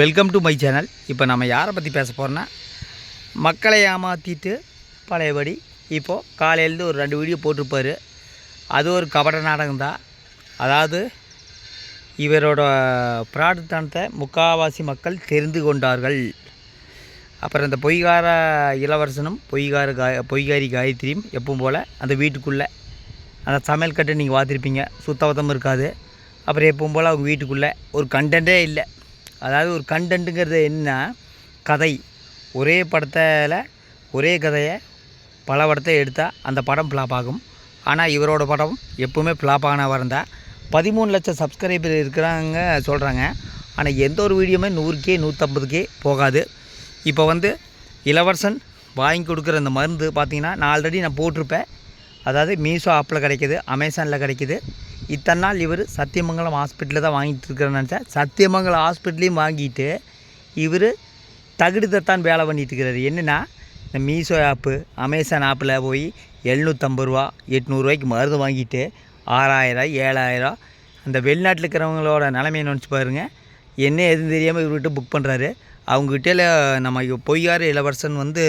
Welcome to my channel இப்போ நம்ம யாரை பற்றி பேச போகிறோன்னா மக்களை ஏமாற்றிட்டு பழையபடி இப்போது காலையிலேருந்து ஒரு ரெண்டு வீடியோ போட்டிருப்பார். அது ஒரு கபட நாடகம் தான். அதாவது இவரோட பிராடுத்தனத்தை முக்காவாசி மக்கள் தெரிந்து கொண்டார்கள். அப்புறம் இந்த பொய்கார இளவரசனும் பொய்கார கா பொய்காரி காயத்ரியும் எப்பவும் போல் அந்த வீட்டுக்குள்ளே அந்த சமையல் கட்டை நீங்கள் பார்த்துருப்பீங்க. சுத்தபத்தம் இருக்காது. அப்புறம் எப்பவும் போல் அவங்க வீட்டுக்குள்ளே ஒரு கண்டென்ட்டே இல்லை. அதாவது ஒரு கண்டென்ட்டுங்கிறது என்ன கதை. ஒரே படத்தில் ஒரே கதையை பல படத்தை எடுத்தால் அந்த படம் ஃப்ளாப் ஆகும். ஆனால் இவரோட படம் எப்பவுமே ஃப்ளாப் ஆன வரந்தா பதிமூணு லட்சம் சப்ஸ்கிரைபர் இருக்கிறாங்க சொல்கிறாங்க ஆனால் எந்த ஒரு வீடியோமே நூறுக்கே நூற்றம்பதுக்கே போகாது. இப்போ வந்து இளவரசன் வாங்கி கொடுக்குற அந்த மருந்து பார்த்திங்கன்னா நான் ஆல்ரெடி நான் போட்டிருப்பேன். அதாவது மீஷோ ஆப்பில் கிடைக்கிது அமேசானில் கிடைக்கிது. இத்தனை நாள் இவர் சத்தியமங்கலம் ஹாஸ்பிட்டலில் தான் வாங்கிட்டு இருக்கிறேன்னு நினச்சேன். சத்தியமங்கலம் ஹாஸ்பிட்டலையும் வாங்கிட்டு இவர் தகுடுதத்தான் வேலை பண்ணிட்டு இருக்கிறாரு என்னென்னா இந்த மீஷோ ஆப்பு அமேசான் ஆப்பில் போய் எழுநூற்றம்பது ரூபா எட்நூறுரூவாய்க்கு மருந்து வாங்கிட்டு ஆறாயிரம் ஏழாயிரம் அந்த வெளிநாட்டில் இருக்கிறவங்களோட நிலைமையை நினச்சி பாருங்கள் என்ன எதுவும் தெரியாமல் இவர்கிட்ட புக் பண்ணுறாரு அவங்ககிட்ட நம்ம பொய்யார் இளவரசன் வந்து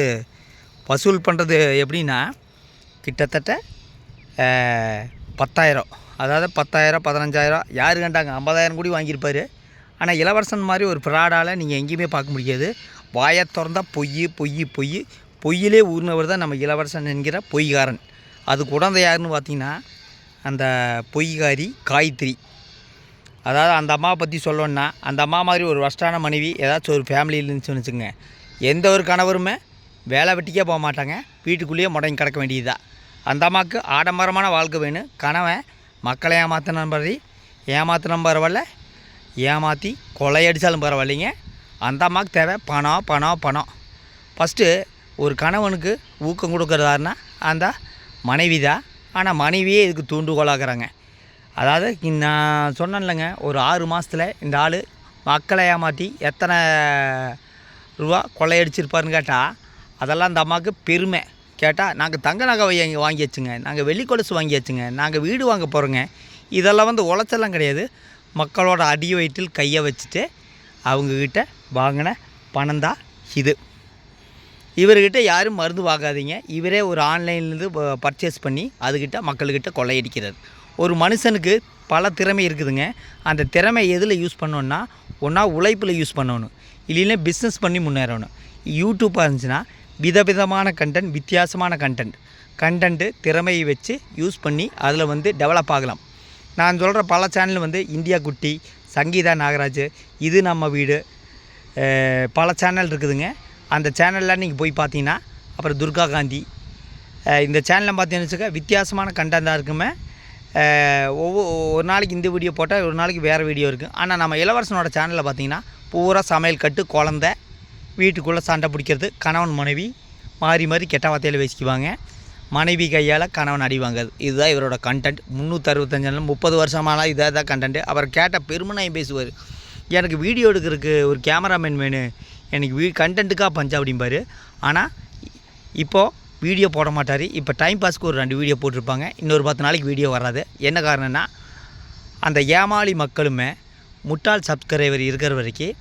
வசூல் பண்ணுறது எப்படின்னா கிட்டத்தட்ட பத்தாயிரம். அதாவது பத்தாயிரம் பதினஞ்சாயிரம் யார் கண்டாங்க ஐம்பதாயிரம் கூடி வாங்கியிருப்பார். ஆனால் இளவரசன் மாதிரி ஒரு ஃப்ராடால் நீங்கள் எங்கேயுமே பார்க்க முடியாது. வாயை திறந்தா பொய் பொய் பொய். பொய்யிலே ஊர்னவர் தான் நம்ம இளவரசன் என்கிற பொய்காரன். அது குழந்தை யாருன்னு பார்த்தீங்கன்னா அந்த பொய்காரி காயத்ரி. அதாவது அந்த அம்மாவை பற்றி சொல்லணுன்னா அந்த அம்மா மாதிரி ஒரு வஸ்டான மனைவி ஏதாச்சும் ஒரு ஃபேமிலியில் இருந்துச்சுன்னு வச்சுங்க எந்த ஒரு கணவருமே வேலை வெட்டிக்கே போக மாட்டாங்க. வீட்டுக்குள்ளேயே முடங்கி கிடக்க வேண்டியதுதான். அந்த அம்மாவுக்கு ஆடம்பரமான வாழ்க்கை வேணும். கணவன் மக்களை ஏமாத்தினாலும் பரவாயில்ல ஏமாத்தினாலும் பரவாயில்ல ஏமாற்றி கொலையடித்தாலும் பரவாயில்லைங்க. அந்த அம்மாவுக்கு தேவை பணம் பணம் பணம். ஃபஸ்ட்டு ஒரு கணவனுக்கு ஊக்கம் கொடுக்குறதாருன்னா அந்த மனைவி தான் ஆனால் மனைவியே இதுக்கு தூண்டுகோலாகிறாங்க அதாவது நான் சொன்னேன்லங்க ஒரு ஆறு மாதத்தில் இந்த ஆள் மக்களை ஏமாற்றி எத்தனை ரூபா கொள்ளையடிச்சிருப்பாருன்னு கேட்டால் அதெல்லாம் அந்த அம்மாவுக்கு பெருமை. கேட்டால் நாங்கள் தங்க நகை வாங்கி வாங்கியாச்சுங்க. நாங்கள் வெள்ளி கொலுசு வாங்கியாச்சுங்க. நாங்கள் வீடு வாங்க போகிறோங்க இதெல்லாம் வந்து உழைச்செல்லாம் கிடையாது. மக்களோட அடி வயிற்றில் கையை வச்சுட்டு அவங்கக்கிட்ட வாங்கின பணம் தான் இது. இவர்கிட்ட யாரும் மருந்து வாங்காதீங்க. இவரே ஒரு ஆன்லைன்லேருந்து பர்ச்சேஸ் பண்ணி அதுக்கிட்ட மக்கள்கிட்ட கொள்ளையடிக்கிறார். ஒரு மனுஷனுக்கு பல திறமை இருக்குதுங்க. அந்த திறமை எதில் யூஸ் பண்ணோன்னா ஒன்றா உழைப்பில் யூஸ் பண்ணணும். இல்லைன்னா பிஸ்னஸ் பண்ணி முன்னேறணும். யூடியூப்பாக இருந்துச்சுன்னா விதவிதமான கண்டென்ட் வித்தியாசமான கண்டென்ட் கண்டென்ட்டு திறமையை வச்சு யூஸ் பண்ணி அதில் வந்து டெவலப் ஆகலாம். நான் சொல்கிற பல சேனல் வந்து இந்தியா குட்டி சங்கீதா நாகராஜ் இது நம்ம வீடு பல சேனல் இருக்குதுங்க. அந்த சேனலில் நீங்கள் போய் பார்த்தீங்கன்னா அப்புறம் துர்கா காந்தி இந்த சேனலில் பார்த்தீங்கன்னு வச்சுக்க வித்தியாசமான கண்டென்ட்டாக இருக்குமே. ஒவ்வொரு ஒரு நாளைக்கு இந்த வீடியோ போட்டால் ஒரு நாளைக்கு வேறு வீடியோ இருக்குது ஆனால் நம்ம இளவரசனோட சேனலில் பார்த்தீங்கன்னா பூரா சமையல் கட்டு குழந்த வீட்டுக்குள்ளே சண்டை பிடிக்கிறது. கணவன் மனைவி மாறி மாறி கெட்ட வார்த்தையில் பேசிக்குவாங்க. மனைவி கையால் கணவன் அடி வாங்குறது. இதுதான் இவரோட கண்டென்ட் முந்நூற்றறுபத்தஞ்சு நாள் முப்பது வருஷமாலாம் இதாக தான் கண்டென்ட் அவர் கேட்ட பெருமனாயும் பேசுவார். எனக்கு வீடியோ எடுக்கிறதுக்கு ஒரு கேமராமேன் வேணும் எனக்கு வீ கண்டென்ட்டுக்காக பஞ்சா அப்படிம்பார். ஆனால் இப்போது வீடியோ போட மாட்டார். இப்போ டைம் பாஸ்க்கு ஒரு ரெண்டு வீடியோ போட்டிருப்பாங்க. இன்னொரு பத்து நாளைக்கு வீடியோ வராது. என்ன காரணம்னா அந்த ஏமாளி மக்களுமே முட்டாள் சப்ஸ்கிரைபர் இருக்கிற வரைக்கும்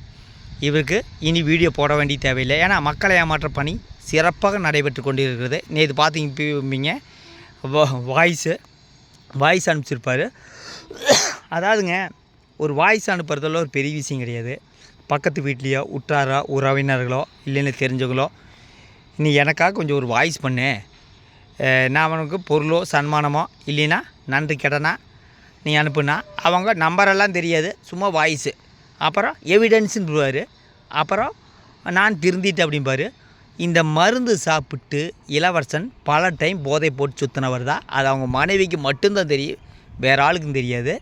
இவருக்கு இனி வீடியோ போட வேண்டிய தேவையில்லை. ஏன்னா மக்களை ஏமாற்ற பணி சிறப்பாக நடைபெற்று கொண்டிருக்கிறது. நேற்று பார்த்தீங்க வாய்ஸு வாய்ஸ் அனுப்பிச்சிருப்பார். அதாவதுங்க ஒரு வாய்ஸ் அனுப்புறதுல ஒரு பெரிய விஷயம் கிடையாது. பக்கத்து வீட்லேயோ உற்றாரோ உறவினர்களோ இல்லைன்னு தெரிஞ்சவங்களோ நீ எனக்காக கொஞ்சம் ஒரு வாய்ஸ் பண்ணு. நான் அவனுக்கு பொருளோ சன்மானமோ இல்லைன்னா நன்றி கடனா நீ அனுப்புனா அவங்க நம்பரெல்லாம் தெரியாது. சும்மா வாய்ஸு அப்புறம் எவிடன்ஸுன்னுவார் அப்புறம் நான் திருந்திட்டு அப்படிம்பாரு. இந்த மருந்து சாப்பிட்டு இளவரசன் பல டைம் போதை போட்டு சுற்றினவர் தான். அது அவங்க மனைவிக்கு மட்டும்தான் தெரியும். வேறு ஆளுக்கும் தெரியாது.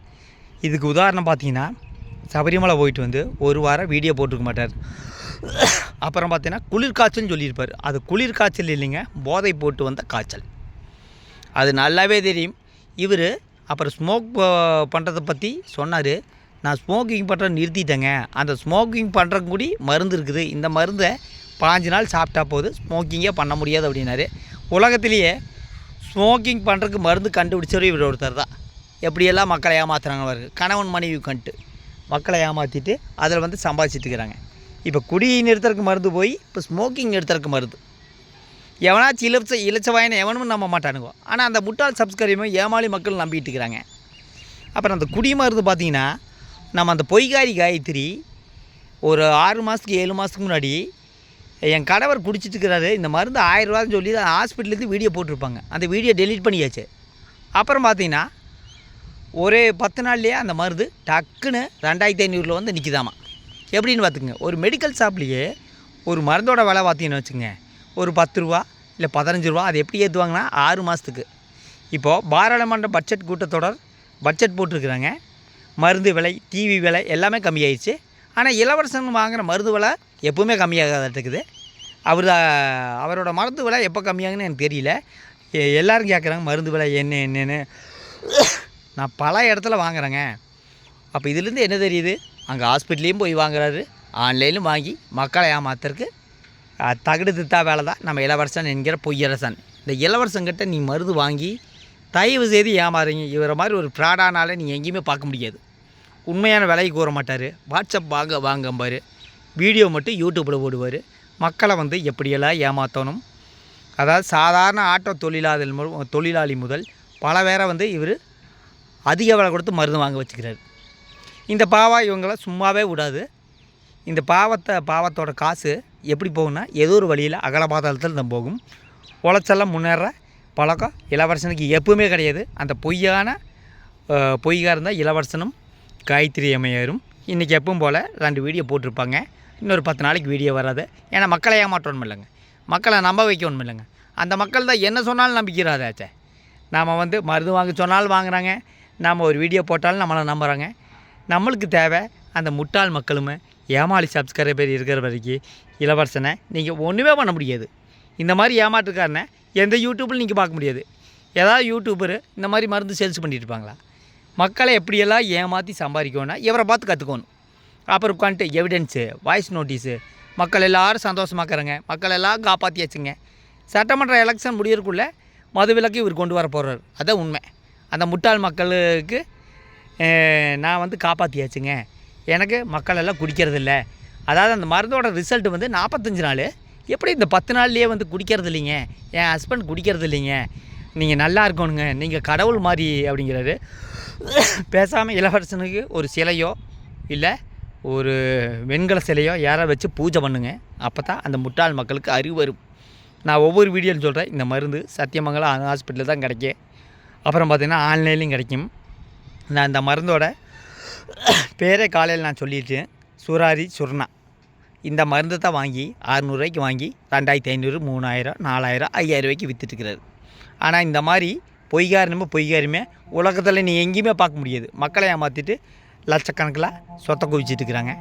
இதுக்கு உதாரணம் பார்த்தீங்கன்னா சபரிமலை போயிட்டு வந்து ஒரு வாரம் வீடியோ போட்டிருக்க மாட்டார். அப்புறம் பார்த்தீங்கன்னா குளிர் காய்ச்சல்னு சொல்லியிருப்பார். அது குளிர் காய்ச்சல் இல்லைங்க போதை போட்டு வந்த காய்ச்சல். அது நல்லாவே தெரியும். இவர் அப்புறம் ஸ்மோக் பண்ணுறதை பற்றி சொன்னார். நான் ஸ்மோக்கிங் பண்ணுறத நிறுத்திட்டேங்க. அந்த ஸ்மோக்கிங் பண்ணுறக்கு கூடி மருந்து இருக்குது. இந்த மருந்தை பாஞ்சு நாள் சாப்பிட்டா போது ஸ்மோக்கிங்கே பண்ண முடியாது அப்படின்னாரு. உலகத்திலேயே ஸ்மோக்கிங் பண்ணுறதுக்கு மருந்து கண்டுபிடிச்சவர் இவர் ஒருத்தர் தான். எப்படியெல்லாம் மக்களை ஏமாத்துறாங்க பாருங்க கணவன் மனைவி கண்டு மக்களை ஏமாற்றிட்டு அதில் வந்து சம்பாதிச்சிட்டு இருக்கிறாங்க. இப்போ குடி நிறுத்துறதுக்கு மருந்து போய் இப்போ ஸ்மோக்கிங் நிறுத்தறதுக்கு மருந்து. எவனாச்சும் இலச்ச இலச்ச வாயினை எவனும் நம்ப மாட்டானுங்க. ஆனால் அந்த முட்டாள் சப்ஸ்கிரைபும் ஏமாளி மக்கள் நம்பிட்டு இருக்கிறாங்க. அப்புறம் அந்த குடி மருந்து பார்த்தீங்கன்னா நம்ம அந்த பொய்காரி காயத்ரி ஒரு ஆறு மாதத்துக்கு ஏழு மாதத்துக்கு முன்னாடி என் கணவர் குடிச்சிட்டு இருக்கிறாரு. இந்த மருந்து ஆயிரரூவான்னு சொல்லி ஹாஸ்பிட்டலேருந்து வீடியோ போட்டிருப்பாங்க. அந்த வீடியோ டெலீட் பண்ணியாச்சு. அப்புறம் பார்த்தீங்கன்னா ஒரே பத்து நாள்லேயே அந்த மருந்து டக்குன்னு ரெண்டாயிரத்தி ஐநூறில் வந்து நிற்கிதாமா எப்படின்னு பார்த்துக்குங்க. ஒரு மெடிக்கல் ஷாப்லேயே ஒரு மருந்தோட விலை பார்த்தீங்கன்னு வச்சுங்க ஒரு பத்து ரூபா இல்லை பதினஞ்சு ரூபா அது எப்படி ஏற்றுவாங்கன்னா ஆறு மாதத்துக்கு இப்போது பாராளுமன்ற பட்ஜெட் கூட்டத்தொடர் பட்ஜெட் போட்டிருக்கிறாங்க. மருந்து விலை டிவி விலை எல்லாமே கம்மியாயிடுச்சு. ஆனால் இளவரசன் வாங்குகிற மருந்து விலை எப்பவுமே கம்மியாகாதட்டுக்குது. அவர் அவரோட மருந்து விலை எப்போ கம்மியாகுன்னு எனக்கு தெரியல. எல்லோரும் கேட்குறாங்க மருந்து விலை என்ன என்னென்னு. நான் பல இடத்துல வாங்குறேங்க. அப்போ இதுலேருந்து என்ன தெரியுது? அங்கே ஹாஸ்பிட்டல்லையும் போய் வாங்குறாரு. ஆன்லைனும் வாங்கி மக்களை ஏமாத்துறதுக்கு தகுடு தித்தா வேலை தான் நம்ம இளவரசன் என்கிற பொய்யரசன். இந்த இளவரசன்கிட்ட நீ மருந்து வாங்கி தயவு செய்து ஏமாறுங்க. இவரை மாதிரி ஒரு ஃப்ராடானாலே நீங்கள் எங்கேயுமே பார்க்க முடியாது. உண்மையான விலைக்கு கூற மாட்டார். வாட்ஸ்அப் வாங்க வாங்கம்பார் வீடியோ மட்டும் யூடியூப்பில் போடுவார். மக்களை வந்து எப்படியெல்லாம் ஏமாற்றணும் அதாவது சாதாரண ஆட்டோ தொழிலாளி மு- தொழிலாளி முதல் பல பேரை வந்து இவர் அதிக விலை கொடுத்து மருந்து வாங்க வச்சுக்கிறாரு. இந்த பாவா இவங்கள சும்மாவே விடாது. இந்த பாவத்தை பாவத்தோட காசு எப்படி போகும்னா ஏதோ ஒரு வழியில் அகலபாதாளத்தில் தான் போகும். உழைச்செல்லாம் முன்னேற பழக்கம் இளவரசனுக்கு எப்பவுமே கிடையாது. அந்த பொய்யான பொய்யாக இருந்தால் இளவரசனும் காயத்ரி அம்மையாரும் இன்றைக்கி எப்பவும் போல் ரெண்டு வீடியோ போட்டிருப்பாங்க. இன்னொரு பத்து நாளைக்கு வீடியோ வராது. ஏன்னா மக்களை ஏமாற்றணும் இல்லைங்க. மக்களை நம்ப வைக்கணும் இல்லைங்க. அந்த மக்கள் தான் என்ன சொன்னாலும் நம்பிக்கிறாதாச்சே நாம் வந்து மருந்து வாங்க சொன்னாலும் வாங்குறாங்க. நாம் ஒரு வீடியோ போட்டாலும் நம்மளை நம்புகிறாங்க நம்மளுக்கு தேவை அந்த முட்டாள் மக்களுமே ஏமாளி சப்ஸ்கிரைபர் இருக்கிற வரைக்கும் இளவரசனை நீங்கள் ஒன்றுமே பண்ண முடியாது. இந்த மாதிரி ஏமாற்றுக்காரனை எந்த யூடியூப்பில் நீங்கள் பார்க்க முடியாது. ஏதாவது யூடியூபரு இந்த மாதிரி மருந்து சேல்ஸ் பண்ணிட்டு இருப்பாங்களா? மக்களை எப்படியெல்லாம் ஏமாற்றி சம்பாதிக்கணும்னா இவரை பார்த்து கற்றுக்கணும் அப்புறம் உட்காந்துட்டு எவிடன்ஸு வாய்ஸ் நோட்டீஸு மக்கள் எல்லோரும் சந்தோஷமாக்குறாங்க மக்கள் எல்லாம் காப்பாற்றியாச்சுங்க சட்டமன்ற எலெக்ஷன் முடியறதுக்குள்ளே மதுவிலக்கு இவர் கொண்டு வர போகிறார் அதான் உண்மை. அந்த முட்டாள் மக்களுக்கு நான் வந்து காப்பாற்றியாச்சுங்க எனக்கு மக்கள் எல்லாம் குடிக்கிறது அதாவது அந்த மருந்தோட ரிசல்ட் வந்து நாற்பத்தஞ்சு நாள் எப்படி இந்த பத்து நாள்லேயே வந்து குடிக்கிறது இல்லைங்க? என் ஹஸ்பண்ட் குடிக்கிறது இல்லைங்க. நீங்கள் நல்லா இருக்கணுங்க. நீங்கள் கடவுள் மாதிரி அப்படிங்கிறாரு. பேசாமல் இளவரசனுக்கு ஒரு சிலையோ இல்லை ஒரு வெண்கல சிலையோ யாரோ வச்சு பூஜை பண்ணுங்க. அப்போ தான் அந்த முட்டாள் மக்களுக்கு அறிவு வரும். நான் ஒவ்வொரு வீடியோன்னு சொல்கிறேன் இந்த மருந்து சத்தியமங்கலம் ஹாஸ்பிட்டலில் தான் கிடைக்கும். அப்புறம் பார்த்திங்கன்னா ஆன்லைன்லேயும் கிடைக்கும். நான் இந்த மருந்தோட பேரே காலையில் நான் சொல்லிட்டேன். சுராரி சுர்ணா. இந்த மருந்தை தான் வாங்கி அறநூறுவாய்க்கு வாங்கி ரெண்டாயிரத்தி ஐநூறு மூணாயிரம் நாலாயிரம் ஐயாயிரம் ரூபாய்க்கு விற்றுட்டுருக்கிறாரு ஆனால் இந்த மாதிரி பொய்காரனுமே பொய்காருமே உலகத்தில் நீ எங்கேயுமே பார்க்க முடியாது. மக்களை ஏமாற்றிட்டு லட்சக்கணக்கில் சொத்தை குவிச்சிட்டு இருக்கிறாங்க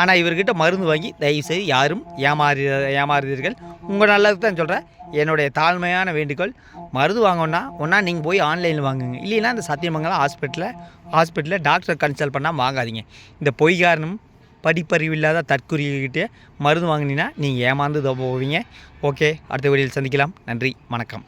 ஆனால் இவர்கிட்ட மருந்து வாங்கி தயவுசெய்து யாரும் ஏமாறு ஏமாறுதீர்கள். உங்கள் நல்லதுக்கு தான் சொல்கிறேன் என்னுடைய தாழ்மையான வேண்டுகோள் மருந்து வாங்கணுன்னா ஒன்றா நீங்கள் போய் ஆன்லைனில் வாங்குங்க. இல்லைன்னா இந்த சத்தியமங்கலம் ஹாஸ்பிட்டலில் ஹாஸ்பிட்டலில் டாக்டரை கன்சல்ட் பண்ணால் வாங்காதீங்க. இந்த பொய்காரனும் படிப்பறிவு இல்லாத தற்குறிகிட்டே மருந்து வாங்கினீங்கன்னா நீங்கள் ஏமாந்து போவீங்க. ஓகே அடுத்த வீடியோவில் சந்திக்கலாம். நன்றி வணக்கம்.